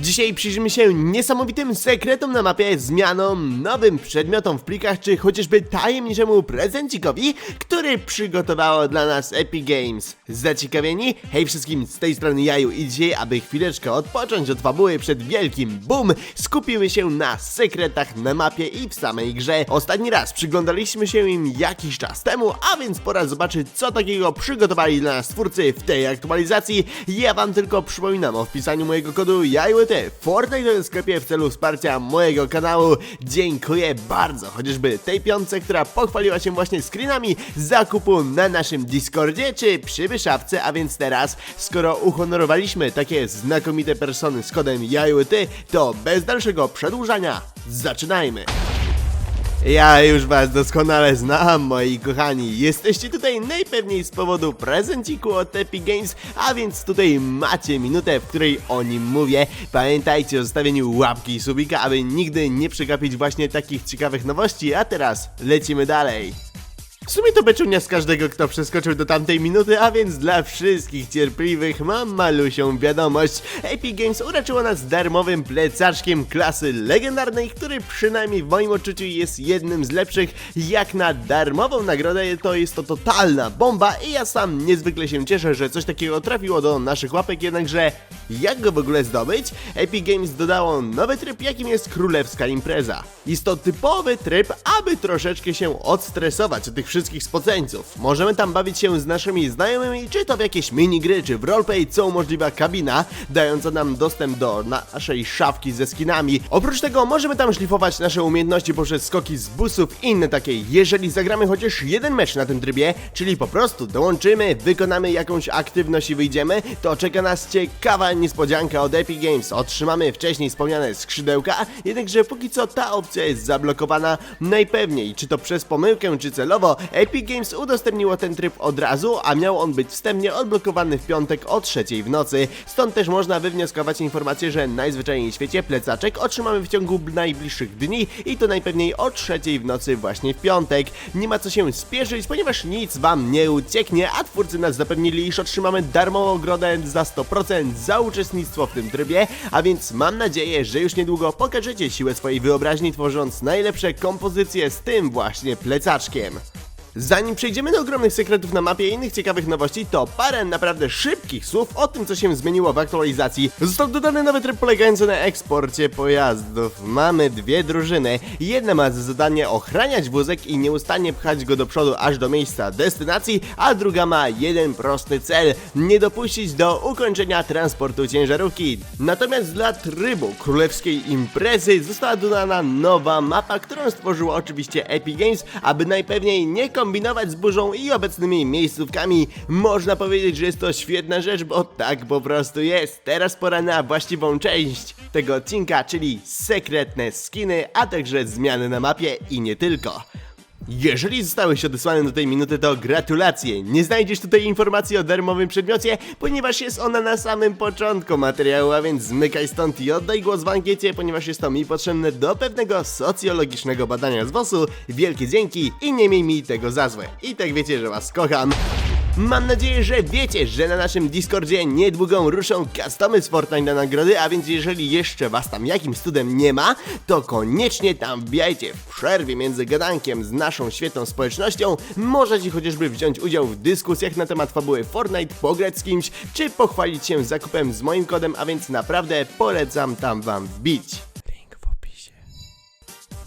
Dzisiaj przyjrzymy się niesamowitym sekretom na mapie, zmianom, nowym przedmiotom w plikach, czy chociażby tajemniczemu prezencikowi, który przygotowało dla nas Epic Games. Zaciekawieni? Hej wszystkim, z tej strony Jaju i dzisiaj, aby chwileczkę odpocząć od fabuły przed wielkim boom, skupimy się na sekretach na mapie i w samej grze. Ostatni raz przyglądaliśmy się im jakiś czas temu, a więc pora zobaczyć, co takiego przygotowali dla nas twórcy w tej aktualizacji. Ja wam tylko przypominam o wpisaniu mojego kodu JAJUT w Fortnite sklepie w celu wsparcia mojego kanału. Dziękuję bardzo, chociażby tej piątce, która pochwaliła się właśnie screenami zakupu na naszym Discordzie czy przy wyszawce, a więc teraz, skoro uhonorowaliśmy takie znakomite persony z kodem JAJUT, to bez dalszego przedłużania zaczynajmy! Ja już was doskonale znam, moi kochani. Jesteście tutaj najpewniej z powodu prezenciku od Epic Games, a więc tutaj macie minutę, w której o nim mówię. Pamiętajcie o zostawieniu łapki i subika, aby nigdy nie przegapić właśnie takich ciekawych nowości, a teraz lecimy dalej. W sumie to beczunia z każdego, kto przeskoczył do tamtej minuty, a więc dla wszystkich cierpliwych mam malusią wiadomość. Epic Games uraczyło nas darmowym plecaczkiem klasy legendarnej, który przynajmniej w moim odczuciu jest jednym z lepszych. Jak na darmową nagrodę to jest to totalna bomba i ja sam niezwykle się cieszę, że coś takiego trafiło do naszych łapek, jednakże jak go w ogóle zdobyć? Epic Games dodało nowy tryb, jakim jest królewska impreza. Jest to typowy tryb, aby troszeczkę się odstresować od tych wszystkich spoceńców. Możemy tam bawić się z naszymi znajomymi, czy to w jakieś minigry, czy w roleplay, co umożliwia kabina, dająca nam dostęp do naszej szafki ze skinami. Oprócz tego możemy tam szlifować nasze umiejętności poprzez skoki z busów i inne takie. Jeżeli zagramy chociaż jeden mecz na tym trybie, czyli po prostu dołączymy, wykonamy jakąś aktywność i wyjdziemy, to czeka nas ciekawa niespodzianka od Epic Games. Otrzymamy wcześniej wspomniane skrzydełka, jednakże póki co ta opcja jest zablokowana najpewniej, czy to przez pomyłkę, czy celowo. Epic Games udostępniło ten tryb od razu, a miał on być wstępnie odblokowany w piątek o trzeciej w nocy. Stąd też można wywnioskować informację, że najzwyczajniej w świecie plecaczek otrzymamy w ciągu najbliższych dni i to najpewniej o trzeciej w nocy właśnie w piątek. Nie ma co się spieszyć, ponieważ nic wam nie ucieknie, a twórcy nas zapewnili, iż otrzymamy darmową ogrodę za 100% za uczestnictwo w tym trybie, a więc mam nadzieję, że już niedługo pokażecie siłę swojej wyobraźni, tworząc najlepsze kompozycje z tym właśnie plecaczkiem. Zanim przejdziemy do ogromnych sekretów na mapie i innych ciekawych nowości, to parę naprawdę szybkich słów o tym, co się zmieniło w aktualizacji. Został dodany nowy tryb polegający na eksporcie pojazdów. Mamy dwie drużyny. Jedna ma za zadanie ochraniać wózek i nieustannie pchać go do przodu aż do miejsca destynacji, a druga ma jeden prosty cel nie dopuścić do ukończenia transportu ciężarówki. Natomiast dla trybu królewskiej imprezy została dodana nowa mapa, którą stworzyło oczywiście Epic Games, aby najpewniej nie kombinować z burzą i obecnymi miejscówkami. Można powiedzieć, że jest to świetna rzecz, bo tak po prostu jest. Teraz pora na właściwą część tego odcinka, czyli sekretne skiny, a także zmiany na mapie i nie tylko. Jeżeli zostałeś odesłany do tej minuty, to gratulacje! Nie znajdziesz tutaj informacji o darmowym przedmiocie, ponieważ jest ona na samym początku materiału, a więc zmykaj stąd i oddaj głos w ankiecie, ponieważ jest to mi potrzebne do pewnego socjologicznego badania z WOS-u. Wielkie dzięki i nie miej mi tego za złe. I tak wiecie, że was kocham. Mam nadzieję, że wiecie, że na naszym Discordzie niedługo ruszą customy z Fortnite na nagrody, a więc jeżeli jeszcze was tam jakimś cudem nie ma, to koniecznie tam wbijajcie w przerwie między gadankiem z naszą świetną społecznością. Możecie chociażby wziąć udział w dyskusjach na temat fabuły Fortnite, pograć z kimś, czy pochwalić się zakupem z moim kodem, a więc naprawdę polecam tam wam wbić.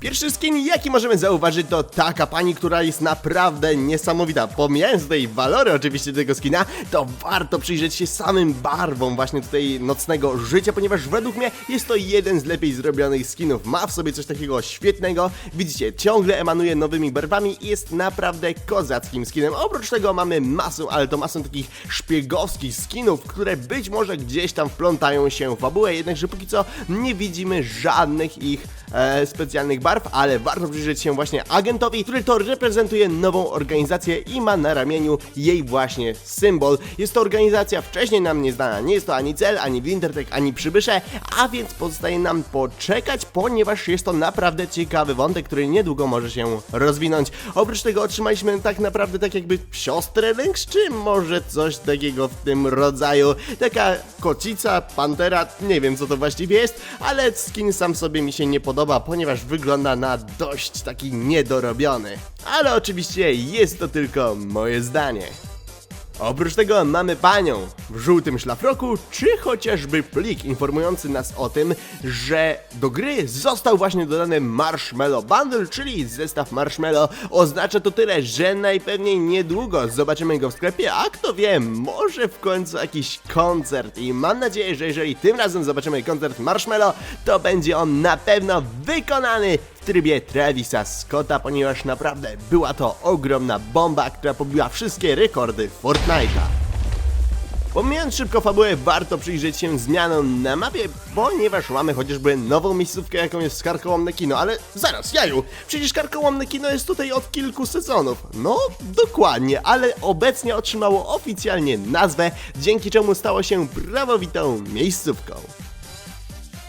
Pierwszy skin, jaki możemy zauważyć, to taka pani, która jest naprawdę niesamowita. Pomijając tutaj walory oczywiście tego skina, to warto przyjrzeć się samym barwom właśnie tutaj nocnego życia, ponieważ według mnie jest to jeden z lepiej zrobionych skinów. Ma w sobie coś takiego świetnego. Widzicie, ciągle emanuje nowymi barwami i jest naprawdę kozackim skinem. Oprócz tego mamy masę, ale to masę takich szpiegowskich skinów, które być może gdzieś tam wplątają się w fabułę, jednakże póki co nie widzimy żadnych ich e, specjalnych barw, ale warto przyjrzeć się właśnie agentowi, który to reprezentuje nową organizację i ma na ramieniu jej właśnie symbol. Jest to organizacja wcześniej nam nieznana, nie jest to ani cel, ani Wintertech, ani przybysze, a więc pozostaje nam poczekać, ponieważ jest to naprawdę ciekawy wątek, który niedługo może się rozwinąć. Oprócz tego otrzymaliśmy tak naprawdę tak jakby siostrę Lynx, czy może coś takiego w tym rodzaju. Taka kocica, pantera, nie wiem co to właściwie jest, ale skin sam sobie mi się nie podoba, ponieważ wygląda na dość taki niedorobiony. Ale oczywiście jest to tylko moje zdanie. Oprócz tego mamy panią w żółtym szlafroku, czy chociażby plik informujący nas o tym, że do gry został właśnie dodany Marshmallow Bundle, czyli zestaw Marshmallow. Oznacza to tyle, że najpewniej niedługo zobaczymy go w sklepie, a kto wie, może w końcu jakiś koncert. I mam nadzieję, że jeżeli tym razem zobaczymy koncert Marshmallow, to będzie on na pewno wykonany trybie Travisa Scotta, ponieważ naprawdę była to ogromna bomba, która pobiła wszystkie rekordy Fortnite'a. Pomijając szybko fabułę, warto przyjrzeć się zmianom na mapie, ponieważ mamy chociażby nową miejscówkę, jaką jest karkołomne kino, ale zaraz, jaju, przecież karkołomne kino jest tutaj od kilku sezonów. No, dokładnie, ale obecnie otrzymało oficjalnie nazwę, dzięki czemu stało się prawowitą miejscówką.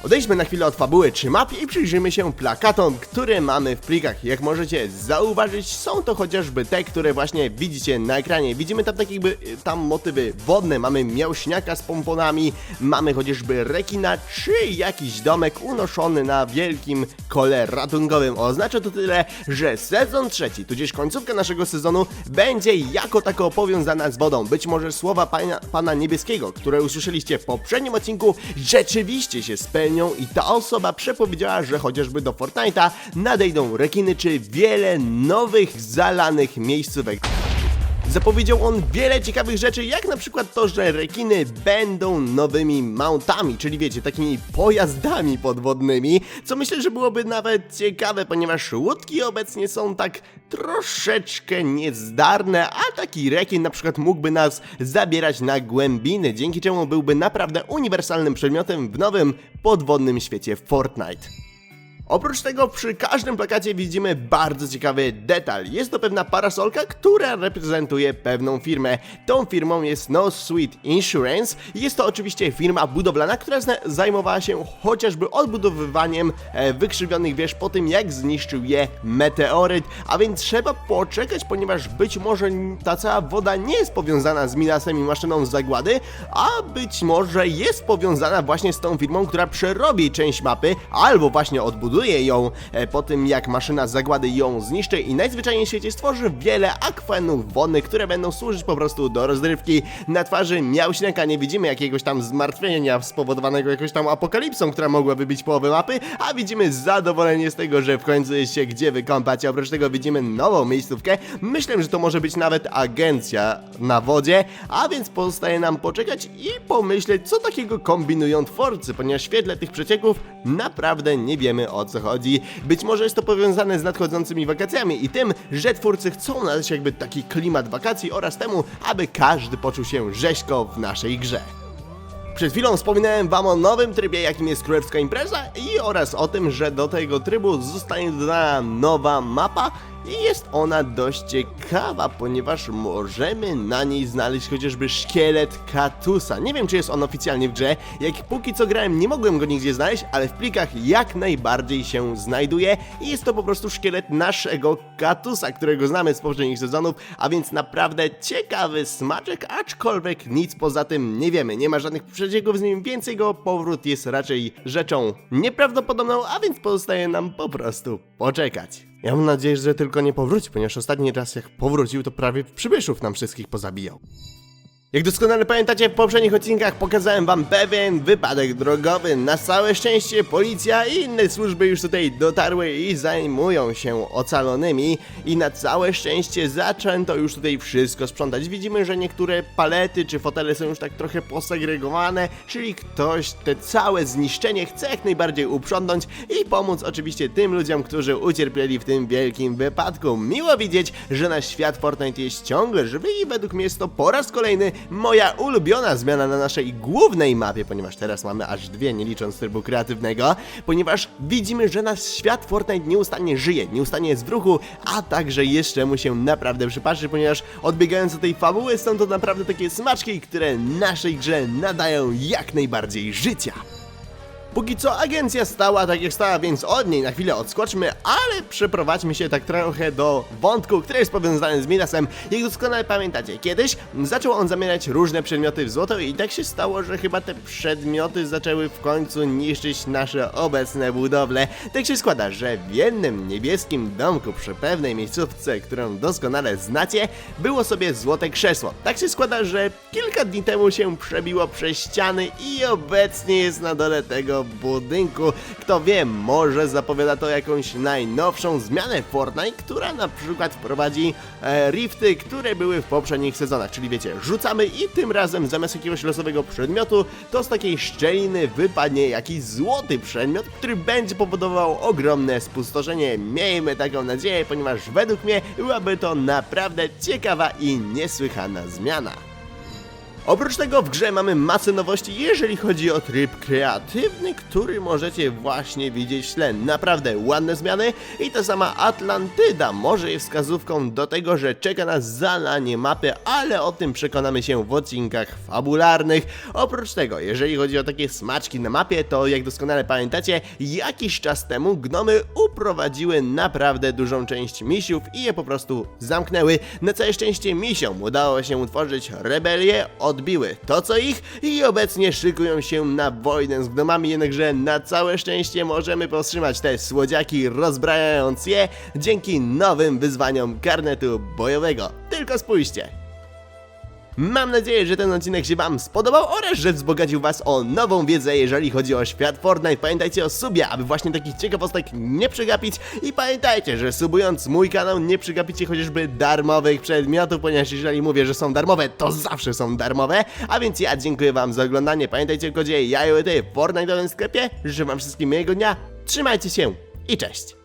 Odejdźmy na chwilę od fabuły czy mapy i przyjrzyjmy się plakatom, które mamy w plikach. Jak możecie zauważyć, są to chociażby te, które właśnie widzicie na ekranie. Widzimy tam takie jakby y, tam motywy wodne, mamy miałśniaka z pomponami, mamy chociażby rekina, czy jakiś domek unoszony na wielkim kole ratunkowym. Oznacza to tyle, że sezon trzeci, tudzież końcówka naszego sezonu będzie jako tako powiązana z wodą. Być może słowa pana, pana niebieskiego, które usłyszeliście w poprzednim odcinku, rzeczywiście się spełnią i ta osoba przepowiedziała, że chociażby do Fortnite'a nadejdą rekiny czy wiele nowych zalanych miejscówek. Zapowiedział on wiele ciekawych rzeczy, jak na przykład to, że rekiny będą nowymi mountami, czyli wiecie, takimi pojazdami podwodnymi, co myślę, że byłoby nawet ciekawe, ponieważ łódki obecnie są tak troszeczkę niezdarne, a taki rekin na przykład mógłby nas zabierać na głębiny, dzięki czemu byłby naprawdę uniwersalnym przedmiotem w nowym podwodnym świecie Fortnite. Oprócz tego przy każdym plakacie widzimy bardzo ciekawy detal. Jest to pewna parasolka, która reprezentuje pewną firmę. Tą firmą jest No Sweet Insurance. Jest to oczywiście firma budowlana, która zajmowała się chociażby odbudowywaniem e, wykrzywionych wież po tym, jak zniszczył je meteoryt. A więc trzeba poczekać, ponieważ być może ta cała woda nie jest powiązana z Minasem i maszyną z zagłady, a być może jest powiązana właśnie z tą firmą, która przerobi część mapy, albo właśnie odbuduje ją e, po tym, jak maszyna zagłady ją zniszczy i najzwyczajniej w świecie stworzy wiele akwenów wodnych, które będą służyć po prostu do rozrywki. Na twarzy miałśniaka nie widzimy jakiegoś tam zmartwienia spowodowanego jakąś tam apokalipsą, która mogła wybić połowę mapy, a widzimy zadowolenie z tego, że w końcu jest się gdzie wykąpać. A Oprócz tego widzimy nową miejscówkę. Myślę, że to może być nawet agencja na wodzie, a więc pozostaje nam poczekać i pomyśleć, co takiego kombinują twórcy, ponieważ w świetle tych przecieków naprawdę nie wiemy o co chodzi. Być może jest to powiązane z nadchodzącymi wakacjami i tym, że twórcy chcą nadać jakby taki klimat wakacji oraz temu, aby każdy poczuł się rzeźko w naszej grze. Przed chwilą wspominałem wam o nowym trybie, jakim jest Królewska Impreza i oraz o tym, że do tego trybu zostanie dodana nowa mapa i jest ona dość ciekawa, ponieważ możemy na niej znaleźć chociażby szkielet Katusa. Nie wiem, czy jest on oficjalnie w grze, jak póki co grałem, nie mogłem go nigdzie znaleźć, ale w plikach jak najbardziej się znajduje i jest to po prostu szkielet naszego Katusa, którego znamy z poprzednich sezonów, a więc naprawdę ciekawy smaczek, aczkolwiek nic poza tym nie wiemy. Nie ma żadnych przecieków z nim, więc jego powrót jest raczej rzeczą nieprawdopodobną, a więc pozostaje nam po prostu poczekać. Ja mam nadzieję, że tylko nie powróci, ponieważ ostatni raz jak powrócił, to prawie przybyszów nam wszystkich pozabijał. Jak doskonale pamiętacie, w poprzednich odcinkach pokazałem wam pewien wypadek drogowy. Na całe szczęście policja i inne służby już tutaj dotarły i zajmują się ocalonymi. I na całe szczęście zaczęto już tutaj wszystko sprzątać. Widzimy, że niektóre palety czy fotele są już tak trochę posegregowane, czyli ktoś te całe zniszczenie chce jak najbardziej uprzątnąć i pomóc oczywiście tym ludziom, którzy ucierpieli w tym wielkim wypadku. Miło widzieć, że nasz świat Fortnite jest ciągle żywy i według mnie jest to po raz kolejny moja ulubiona zmiana na naszej głównej mapie, ponieważ teraz mamy aż dwie, nie licząc trybu kreatywnego, ponieważ widzimy, że nasz świat Fortnite nieustannie żyje, nieustannie jest w ruchu, a także jeszcze mu się naprawdę przypatrzy, ponieważ odbiegając od tej fabuły są to naprawdę takie smaczki, które naszej grze nadają jak najbardziej życia. Póki co agencja stała tak jak stała, więc od niej na chwilę odskoczmy, ale przeprowadźmy się tak trochę do wątku, który jest powiązany z Midasem. Jak doskonale pamiętacie, kiedyś zaczął on zamieniać różne przedmioty w złoto i tak się stało, że chyba te przedmioty zaczęły w końcu niszczyć nasze obecne budowle. Tak się składa, że w jednym niebieskim domku przy pewnej miejscówce, którą doskonale znacie, było sobie złote krzesło. Tak się składa, że kilka dni temu się przebiło przez ściany i obecnie jest na dole tego budynku. Kto wie, może zapowiada to jakąś najnowszą zmianę w Fortnite, która na przykład wprowadzi e, rifty, które były w poprzednich sezonach. Czyli wiecie, rzucamy i tym razem zamiast jakiegoś losowego przedmiotu, to z takiej szczeliny wypadnie jakiś złoty przedmiot, który będzie powodował ogromne spustoszenie. Miejmy taką nadzieję, ponieważ według mnie byłaby to naprawdę ciekawa i niesłychana zmiana. Oprócz tego w grze mamy masę nowości, jeżeli chodzi o tryb kreatywny, który możecie właśnie widzieć w tle. Naprawdę ładne zmiany i ta sama Atlantyda może jest wskazówką do tego, że czeka nas zalanie mapy, ale o tym przekonamy się w odcinkach fabularnych. Oprócz tego, jeżeli chodzi o takie smaczki na mapie, to jak doskonale pamiętacie, jakiś czas temu gnomy uprowadziły naprawdę dużą część misiów i je po prostu zamknęły. Na całe szczęście misiom udało się utworzyć rebelię, odbiły to co ich i obecnie szykują się na wojnę z gnomami, jednakże na całe szczęście możemy powstrzymać te słodziaki rozbrajając je dzięki nowym wyzwaniom karnetu bojowego. Tylko spójrzcie. Mam nadzieję, że ten odcinek się Wam spodobał oraz że wzbogacił Was o nową wiedzę, jeżeli chodzi o świat Fortnite. Pamiętajcie o subie, aby właśnie takich ciekawostek nie przegapić i pamiętajcie, że subując mój kanał nie przegapicie chociażby darmowych przedmiotów, ponieważ jeżeli mówię, że są darmowe, to zawsze są darmowe. A więc ja dziękuję Wam za oglądanie. Pamiętajcie o kodzie JAJOT w Fortnite'owym sklepie. Życzę Wam wszystkim miłego dnia, trzymajcie się i cześć!